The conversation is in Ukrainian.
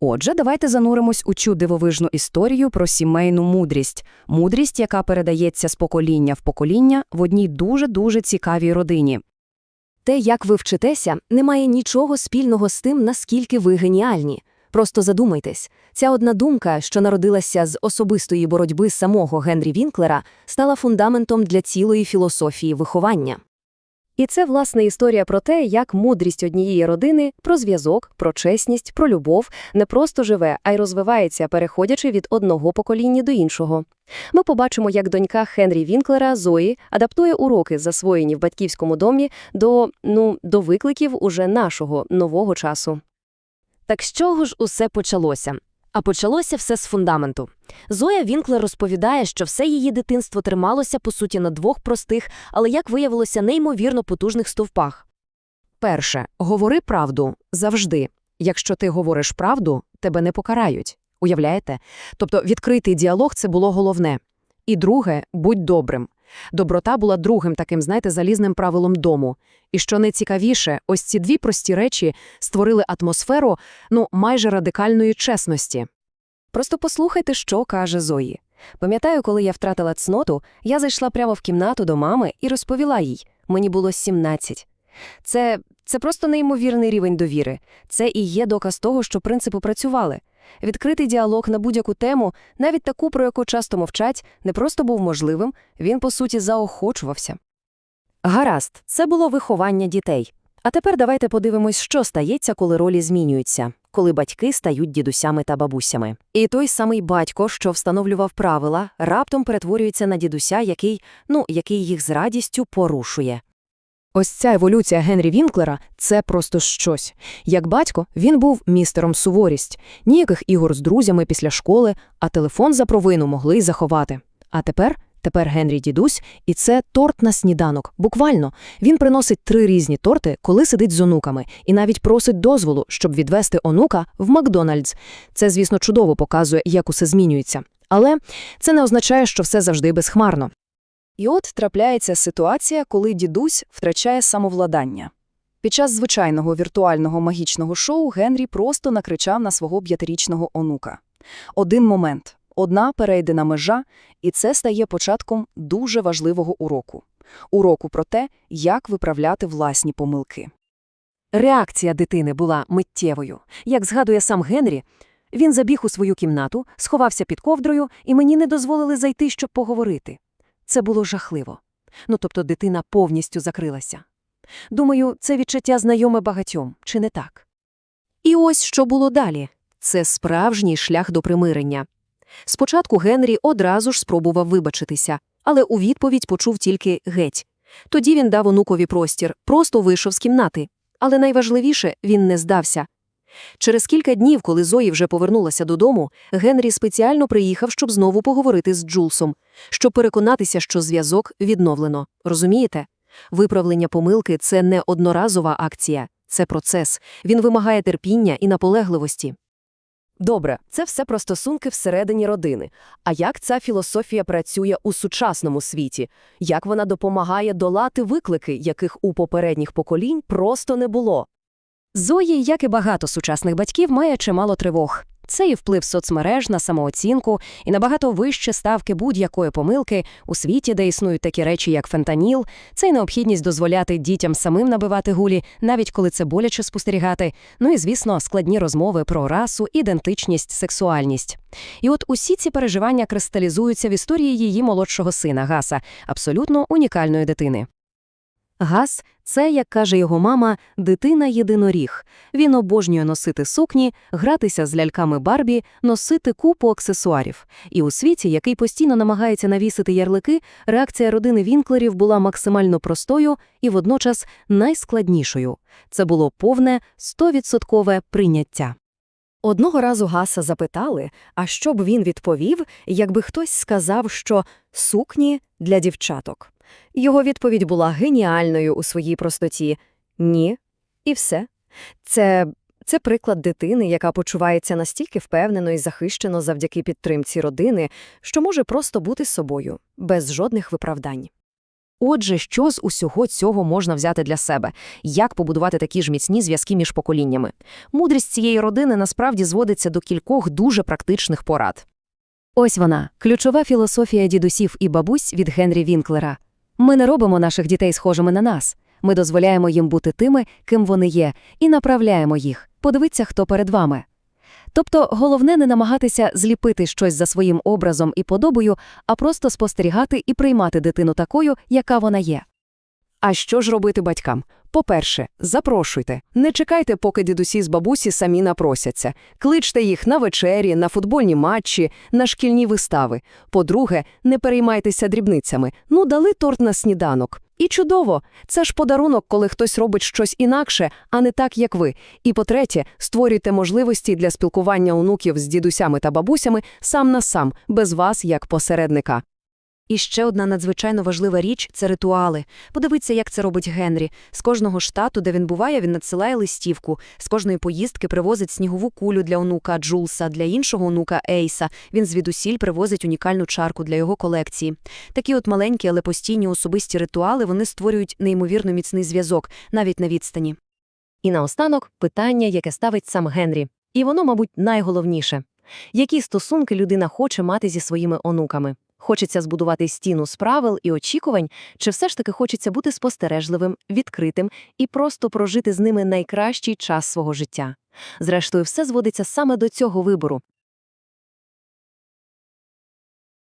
Отже, давайте зануримось у цю дивовижну історію про сімейну мудрість. Мудрість, яка передається з покоління в покоління в одній дуже-дуже цікавій родині. Те, як ви вчитеся, не має нічого спільного з тим, наскільки ви геніальні. Просто задумайтесь, ця одна думка, що народилася з особистої боротьби самого Генрі Вінклера, стала фундаментом для цілої філософії виховання. І це, власне, історія про те, як мудрість однієї родини про зв'язок, про чесність, про любов не просто живе, а й розвивається, переходячи від одного покоління до іншого. Ми побачимо, як донька Хенрі Вінклера Зої адаптує уроки, засвоєні в батьківському домі, до, ну, до викликів уже нашого нового часу. Так з чого ж усе почалося? А почалося все з фундаменту. Зоя Вінклер розповідає, що все її дитинство трималося, по суті, на двох простих, але, як виявилося, неймовірно потужних стовпах. Перше, говори правду завжди. Якщо ти говориш правду, тебе не покарають. Уявляєте? Тобто відкритий діалог це було головне. І друге, будь добрим. Доброта була другим таким, знаєте, залізним правилом дому. І що найцікавіше, ось ці дві прості речі створили атмосферу, ну, майже радикальної чесності. Просто послухайте, що каже Зої. Пам'ятаю, коли я втратила цноту, я зайшла прямо в кімнату до мами і розповіла їй. Мені було 17. Це, це просто неймовірний рівень довіри. Це і є доказ того, що принципи працювали. Відкритий діалог на будь-яку тему, навіть таку, про яку часто мовчать, не просто був можливим, він, по суті, заохочувався. Гаразд, це було виховання дітей. А тепер давайте подивимось, що стається, коли ролі змінюються, коли батьки стають дідусями та бабусями. І той самий батько, що встановлював правила, раптом перетворюється на дідуся, який, ну, який їх з радістю порушує. Ось ця еволюція Генрі Вінклера – це просто щось. Як батько, він був містером суворість, ніяких ігор з друзями після школи, а телефон за провину могли й заховати. А тепер, тепер Генрі дідусь, і це торт на сніданок. Буквально, він приносить три різні торти, коли сидить з онуками, і навіть просить дозволу, щоб відвести онука в Макдональдс. Це, звісно, чудово показує, як усе змінюється. Але це не означає, що все завжди безхмарно. І от трапляється ситуація, коли дідусь втрачає самовладання. Під час звичайного віртуального магічного шоу Генрі просто накричав на свого п'ятирічного онука. Один момент, одна перейдена межа, і це стає початком дуже важливого уроку. Уроку про те, як виправляти власні помилки. Реакція дитини була миттєвою. Як згадує сам Генрі, він забіг у свою кімнату, сховався під ковдрою, і мені не дозволили зайти, щоб поговорити. Це було жахливо. Ну, тобто дитина повністю закрилася. Думаю, це відчуття знайоме багатьом, чи не так? І ось що було далі. Це справжній шлях до примирення. Спочатку Генрі одразу ж спробував вибачитися, але у відповідь почув тільки «геть». Тоді він дав онукові простір, просто вийшов з кімнати. Але найважливіше, він не здався. Через кілька днів, коли Зої вже повернулася додому, Генрі спеціально приїхав, щоб знову поговорити з Джулсом, щоб переконатися, що зв'язок відновлено. Розумієте? Виправлення помилки це не одноразова акція, це процес. Він вимагає терпіння і наполегливості. Добре, це все про стосунки всередині родини. А як ця філософія працює у сучасному світі? Як вона допомагає долати виклики, яких у попередніх поколінь просто не було? Зої, як і багато сучасних батьків, має чимало тривог. Це і вплив соцмереж на самооцінку, і набагато вище ставки будь-якої помилки у світі, де існують такі речі, як фентаніл, це й необхідність дозволяти дітям самим набивати гулі, навіть коли це боляче спостерігати. Ну і, звісно, складні розмови про расу, ідентичність, сексуальність. І от усі ці переживання кристалізуються в історії її молодшого сина Гаса, абсолютно унікальної дитини. Гас це, як каже його мама, дитина-єдиноріг. Він обожнює носити сукні, гратися з ляльками Барбі, носити купу аксесуарів. І у світі, який постійно намагається навісити ярлики, реакція родини Вінклерів була максимально простою і водночас найскладнішою. Це було повне, стовідсоткове прийняття. Одного разу Гаса запитали, а що б він відповів, якби хтось сказав, що сукні для дівчаток. Його відповідь була геніальною у своїй простоті ні, і все. Це, це приклад дитини, яка почувається настільки впевнено і захищено завдяки підтримці родини, що може просто бути собою, без жодних виправдань. Отже, що з усього цього можна взяти для себе? Як побудувати такі ж міцні зв'язки між поколіннями? Мудрість цієї родини насправді зводиться до кількох дуже практичних порад. Ось вона, ключова філософія дідусів і бабусь від Генрі Вінклера. Ми не робимо наших дітей схожими на нас. Ми дозволяємо їм бути тими, ким вони є, і направляємо їх. Подивіться, хто перед вами. Тобто головне не намагатися зліпити щось за своїм образом і подобою, а просто спостерігати і приймати дитину такою, яка вона є. А що ж робити батькам? По-перше, запрошуйте. Не чекайте, поки дідусі з бабусі самі напросяться. Кличте їх на вечері, на футбольні матчі, на шкільні вистави. По-друге, не переймайтеся дрібницями. Ну, дали торт на сніданок. І чудово! Це ж подарунок, коли хтось робить щось інакше, а не так, як ви. І по-третє, створюйте можливості для спілкування онуків з дідусями та бабусями сам на сам, без вас як посередника. І ще одна надзвичайно важлива річ – це ритуали. Подивіться, як це робить Генрі. З кожного штату, де він буває, він надсилає листівку. З кожної поїздки привозить снігову кулю для онука Джулса, для іншого онука Ейса. Він звідусіль привозить унікальну чарку для його колекції. Такі от маленькі, але постійні особисті ритуали, вони створюють неймовірно міцний зв'язок, навіть на відстані. І наостанок питання, яке ставить сам Генрі. І воно, мабуть, найголовніше. Які стосунки людина хоче мати зі своїми онуками? Хочеться збудувати стіну з правил і очікувань, чи все ж таки хочеться бути спостережливим, відкритим і просто прожити з ними найкращий час свого життя? Зрештою, все зводиться саме до цього вибору